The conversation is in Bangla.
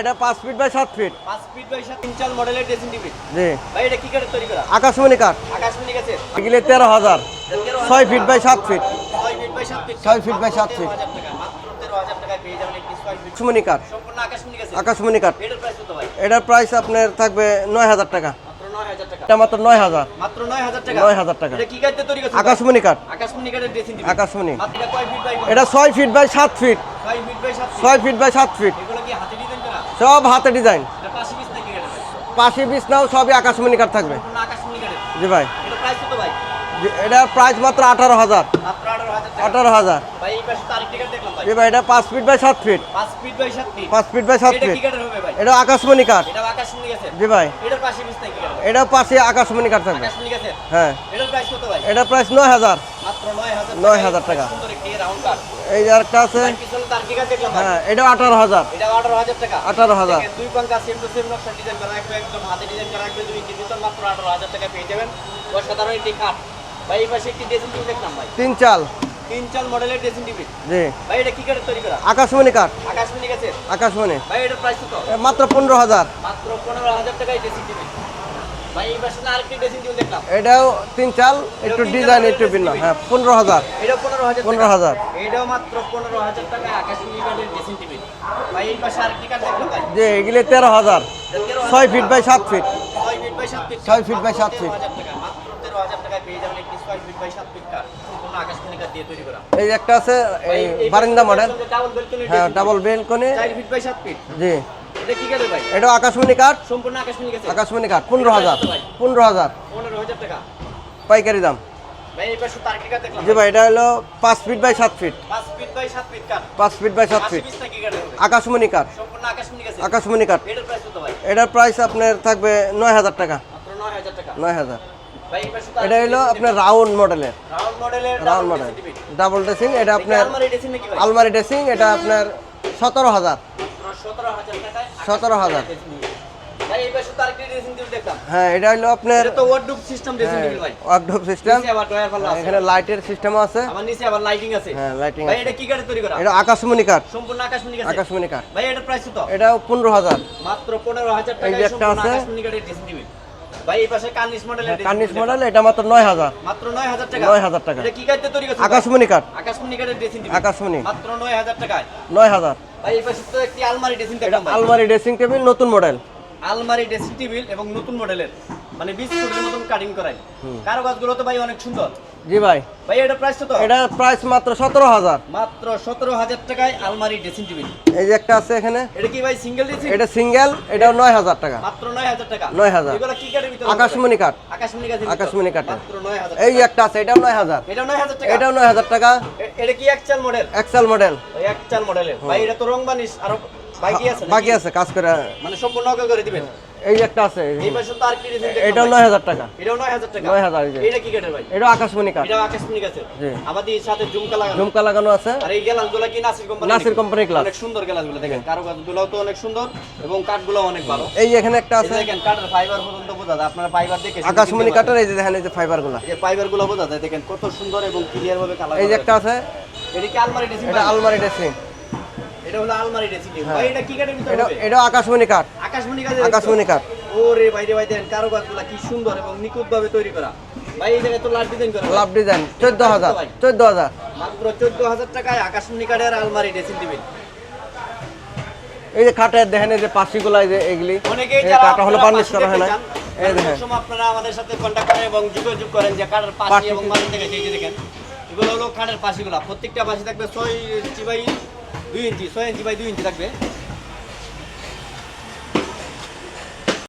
এটা পাঁচ ফিট বাই সাত ফিট। পাঁচ ফিট বাই সাত ইঞ্চাল মডেলের ড্রেসিং টেবিল জি। ভাই এটা কি কাঠের তৈরি করা? আকাশমণি কাঠ। আকাশমণি গাছের এগুলি তেরো হাজার। ছয় ফিট বাই সাত ফিট। ছয় ফিট বাই সাত ফিট। ছয় ফিট বাই সাত ফিট। আকাশমণি কাঠ। সম্পূর্ণ আকাশমণি গাছের আকাশমণি কাঠ। এটার প্রাইস কত ভাই? এটার প্রাইস আপনার থাকবে নয় হাজার টাকা। এটা মাত্র নয় হাজার। মাত্র নয় হাজার টাকা। নয় হাজার টাকা। এটা কি কাঠের তৈরি করছেন আকাশমণি কাঠ। আকাশমণি কাঠের ড্রেসিং টেবিল আকাশমণি। এটা কয় ফিট বাই কত? ছয় ফিট বাই সাত ফিট। ছয় ফিট বাই সাত ফিট। ছয় ফিট বাই সাত ফিট। এগুলো কি হাতে ডিজাইন করা সব হাতে ডিজাইন এটা পাশে কাঠের ভাই? সবই আকাশমণি কাঠ থাকবে। জি ভাই। এটা এটার প্রাইস মাত্র আঠারো হাজার। আঠারো হাজার জি ভাই এটা পাঁচ ফিট বাই সাত ফিট পাঁচ ফিট বাই সাত ফিট এটা এটা আকাশমণি কাঠ এটা জি ভাই। এটার পাশে আকাশমণি কাঠ থাকবে। হ্যাঁ। এটার প্রাইস নয় হাজার। নয় হাজার টাকা। একটি এই যে আরেকটা আছে। হ্যাঁ এটাও আঠারো হাজার। এটা আঠারো হাজার টাকা। আঠারো হাজার। দুই পাঙ্কা সেম টু সেম নকশা ডিজাইন করা একদম একদম হাতে ডিজাইন করা একদম দুই মাত্র আঠারো হাজার টাকা পেয়ে যাবেন। অসাধারণ একটি কাঠ ভাই এই পাশে একটি ড্রেসিং টেবিল দেখলাম ভাই। তিন চাল। তিন চাল মডেলের ড্রেসিং টেবিল জি। ভাই এটা কি কাঠের তৈরি করা? আকাশমণি কাঠ। আকাশমণি গাছের আকাশমণি। ভাই এটার প্রাইস কত? মাত্র পনেরো হাজার। মাত্র পনেরো হাজার টাকায় ড্রেসিং টেবিল এটাও তিন চাল একটু ডিজাইন একটু ভিন্ন। হ্যাঁ পনেরো হাজার। পনেরো হাজার এটাও মাত্র পনেরো হাজার ভাই যে এগুলো তেরো হাজার। ছয় ফিট বাই সাত ফিট ছয় ফিট বাই সাত ফিট পেয়ে যাবেন একটি ছয় ফিট বাই সাত ফিট কাঠ সম্পূর্ণ আকাশমণি কাঠ দিয়ে তৈরি করা। এই একটা আছে এই বারিন্দা মডেল ডাবল বেলকনি হ্যাঁ ডাবল বেলকনি চার ফিট বাই সাত ফিট জি। এটা কি কাঠের ভাই? এটাও আকাশমণি কাঠ সম্পূর্ণ আকাশমণি কাঠ পনেরো হাজার। পনেরো হাজার। পনেরো হাজার টাকা। পাইকারি দাম। জি ভাই এটা হলো পাঁচ ফিট বাই সাত ফিট পাঁচ ফিট বাই সাত ফিট আকাশমণি কাঠ আকাশমণি কাঠ এটার প্রাইস আপনার থাকবে নয় হাজার টাকা। নয় হাজার। এটা হলো আপনার রাউন্ড মডেলের। রাউন্ড মডেলের রাউন্ড মডেল। ডাবল ড্রেসিং এটা আপনার আলমারি ড্রেসিং এটা আপনার সতেরো হাজার। সতেরো হাজার হ্যাঁ এটা হলো আপনার ওয়ার্ডরোব সিস্টেম ওয়ার্কড্রপ সিস্টেম এখানে লাইটের সিস্টেমও আছে। আমার নিচে আবার লাইটিং আছে। হ্যাঁ লাইটিং ভাই এটা কি কাঠে তৈরি করা? এটা আকাশমণি কাঠ। সম্পূর্ণ আকাশমণি কাঠ। ভাই এটার প্রাইস কত? এটাও পনেরো হাজার। মাত্র পনেরো হাজার এই টাকায় একটা সম্পূর্ণ আছে। আকাশমণি কাঠের ড্রেসিং টেবিল ভাই এই পাশে কার্নিশ মডেলের কার্নিশ মডেল এটা মাত্র নয় হাজার। দেখলাম। মাত্র নয় হাজার টাকা। নয় হাজার টাকা। এটা কি কাঠে তৈরি করছে? আকাশমণি কাঠ। আকাশমণি কাঠের ড্রেসিং টেবিল আকাশমণি। মাত্র নয় হাজার টাকায়। নয় হাজার। ভাই এই পাশে তো একটি আলমারি ড্রেসিং দেখলাম আলমারি ড্রেসিং টেবিল নতুন মডেল আলমারি ড্রেসিং টেবিল এবং নতুন মডেলের মানে বিস্কুটের মতন কাটিং করাই। কারও গাছগুলো তো ভাই অনেক সুন্দর। জি ভাই। ভাই এটা প্রাইস কত? এটার প্রাইস মাত্র সতেরো হাজার। মাত্র সতেরো হাজার টাকায় আলমারি ড্রেসিং টেবিল এই যে একটা আছে এখানে। এটা কি ভাই সিঙ্গেল ড্রেসিং এটা সিঙ্গেল এটাও নয় হাজার টাকা। মাত্র নয় হাজার টাকা। নয় হাজার। এগুলো কি কাঠের ভিতরে আকাশমণি কাঠ। আকাশমণি ভিতর? আকাশমণি কাঠের। মাত্র নয় হাজার এই যে একটা আছে এটাও নয় হাজার। এটা নয় হাজার টাকা? এটাও নয় হাজার টাকা। এটা কি একচাল মডেল এক্সেল মডেল ওই একচাল মডেলের ভাই এটা তো রং বানিশ আরও বাকি আছে বাকি আছে কাজ করে। মানে সম্পূর্ণ করে দিবেন। এই যে একটা আছে। এই পাশে তো আর কি ড্রেসিং এটাও নয় হাজার টাকা। এটাও নয় হাজার টাকা? নয় হাজার, এই যে। এটা কি কাঠের ভাই? আকাশমণি এটা আকাশমণি জি। আমাদের সাথে ঝুমকা লাগানো। ঝুমকা লাগানো আছে। আর এই গ্লাসগুলো কি নাসির কোম্পানি নাসির কোম্পানির গ্লাস। অনেক সুন্দর গ্লাসগুলো দেখেন। কারও গাছগুলো তো অনেক সুন্দর এবং কাঠগুলো অনেক ভালো। এই এখানে একটা আছে। দেখেন কাঠের ফাইবার পর্যন্ত বোঝা যায়। আপনারা ফাইবার দেখে আকাশমণি কাঠের এই যে দেখেন এই যে ফাইবারগুলা এই ফাইবারগুলো বোঝা যায় দেখেন কত সুন্দর এবং ক্লিয়ার ভাবে কালার এই যে একটা আছে। এটা কি আলমারি ড্রেসিং এটা আলমারি ড্রেসিং। এটা হলো আলমারি ড্রেসিং। হ্যাঁ। ভাই এটা কি কাঠের ভিতরে এটা আকাশমণি কাঠ। আকাশমণি কাঠ ওরে ভাই দেখেন কারও গাছগুলো কি সুন্দর এবং নিখুঁত ভাবে তৈরি করা। ভাই এই জায়গায় তো লাইট ডিজাইন করা। লাভ ডিজাইন চোদ্দ হাজার চোদ্দ হাজার। মাত্র চোদ্দ হাজার টাকায় আকাশমণি কাঠের আলমারি ড্রেসিং টেবিল এই যে কাঠের দেখেন এই যে পাশিগুলা এই যে এগুলি। কাঠটা হলো বার্নিশ করা হয় না। এই দেখেন। আপনারা আমাদের সাথে কন্ট্যাক্ট করেন এবং যোগাযোগ করেন যে কাঠের পাশি এবং মাঝে থেকে এই যে দেখেন এগুলো হলো কাঠের পাশিগুলা। প্রত্যেকটা পাশি থাকবে ছয় ইঞ্চি বাই দুই ইঞ্চি ছয় ইঞ্চি বাই দুই ইঞ্চি থাকবে।